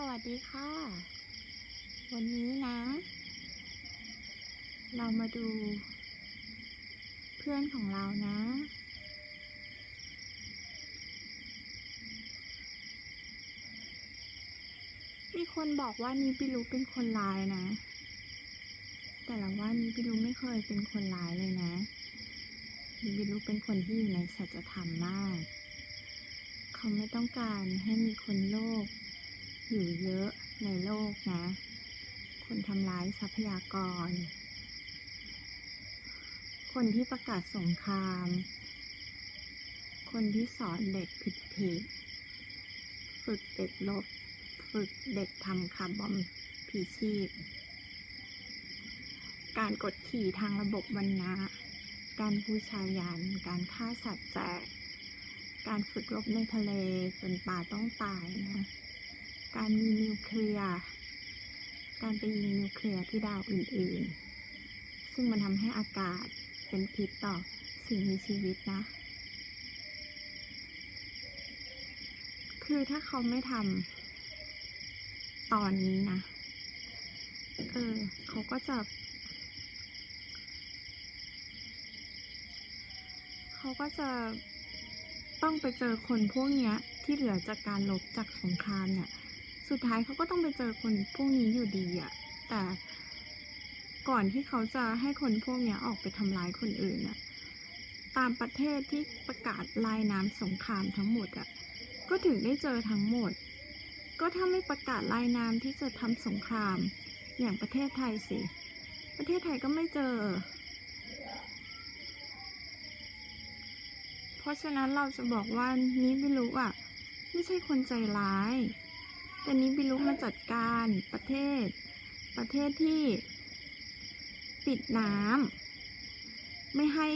สวัสดีค่ะ วันนี้นะ เรามาดู เพื่อนของเรานะ มีคนบอกว่านี้ปิรู้เป็นคนร้ายนะ แต่ละว่านี้ปิรู้ไม่เคยเป็นคนร้ายเลยนะนี้ปิรู้เป็นคนที่อยู่ในสัจธรรมมาก เขาไม่ต้องการให้มีคนโลภ อยู่เยอะในโลกนะ คนทำร้ายทรัพยากร คนที่ประกาศสงคราม คนที่สอนเด็กผิดผิด ฝึกเด็กลบ ฝึกเด็กทำคาร์บอมพีชีพ การกดขี่ทางระบบวันนะการบูชายัน การฆ่าสัตว์แจก การฝึกรบในทะเลจนป่าต้องตายนะ การมีนิวเคลียร์ การไปยิงนิวเคลียร์ที่ดาวอื่นๆ ซึ่งมันทำให้อากาศเป็นพิษต่อสิ่งมีชีวิตนะ คือถ้าเขาไม่ทำตอนนี้นะ เออ เขาก็จะ เขาก็จะต้องไปเจอคนพวกเนี้ยที่เหลือจากการลบจากสงครามเนี่ย สุดท้ายเขาก็ต้องไปเจอคนพวกนี้อยู่ดีอะแต่ก่อนที่เขาจะให้คนพวกนี้ออกไปทำร้ายคนอื่นอะตามประเทศที่ประกาศลายน้ำสงครามทั้งหมดอะก็ถึงได้เจอทั้งหมด ก็ถ้าไม่ประกาศลายน้ำที่จะทำสงคราม อย่างประเทศไทยสิ ประเทศไทยก็ไม่เจอ เพราะฉะนั้นเราจะบอกว่านี้ไม่รู้อะไม่ใช่คนใจร้าย แต่นี้บิลุกมาจัดการประเทศ ประเทศที่ปิดน้ำไม่ให้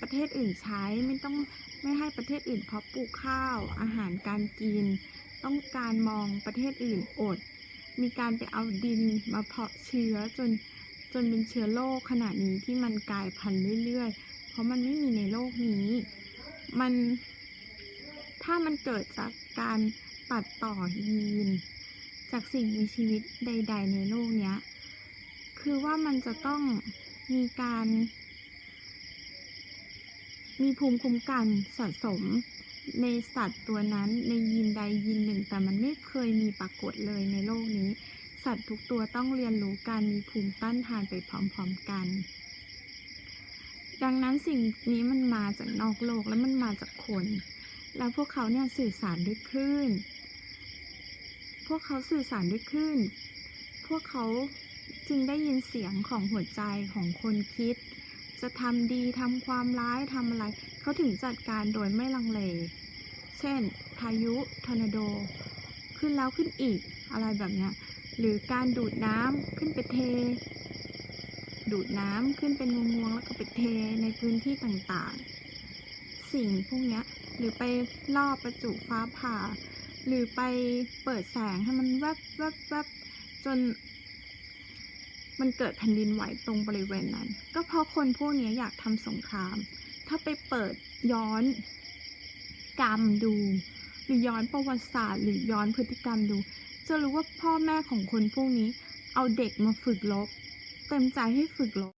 ประเทศอื่นใช้ไม่ต้องไม่ให้ประเทศอื่นเพาะปลูกข้าวอาหารการกิน ต้องการมองประเทศอื่นอด มีการไปเอาดินมาเพาะเชื้อจนจนเป็นเชื้อโรคขนาดนี้ที่มันกลายพันธุ์เรื่อยๆ เพราะมันไม่มีในโลกนี้ มันถ้ามันเกิดจากการ ตัดต่อยีน จากสิ่งมีชีวิตใด ๆ ในโลกเนี้ย คือว่ามันจะต้องมีการ มีภูมิคุ้มกันสะสมในสัตว์ตัวนั้นในยีนใดยีนหนึ่ง แต่มันไม่เคยมีปรากฏเลยในโลกนี้ สัตว์ทุกตัวต้องเรียนรู้การมีภูมิต้านทานไปพร้อมๆกัน ดังนั้นสิ่งนี้มันมาจากนอกโลกแล้วมันมาจากคน แล้วพวกเขาเนี่ยสื่อสารด้วยคลื่น วกเขาสื่อสารด้วยคลื่น พวกเขาจึงได้ยินเสียงของหัวใจของคนคิด จะทำดีทำความร้ายทำอะไร เขาถึงจัดการโดยไม่ลังเล เช่น พายุทอร์นาโด ขึ้นแล้วขึ้นอีกอะไรแบบนี้หรือการดูดน้ำขึ้นไปเท ดูดน้ำขึ้นเป็นงวงๆแล้วก็ไปเทในพื้นที่ต่างๆ สิ่งพวกนี้หรือไปล่อประจุฟ้าผ่า หรือไปเปิดแสงให้มันแวบแวบแวบจน มันเกิดแผ่นดินไหวตรงบริเวณนั้น ก็เพราะคนพวกนี้อยากทำสงคราม ถ้าไปเปิดย้อนกรรมดู หรือย้อนประวัติศาสตร์ หรือย้อนพฤติกรรมดู จะรู้ว่าพ่อแม่ของคนพวกนี้ เอาเด็กมาฝึกลบ เต็มใจให้ฝึกลบ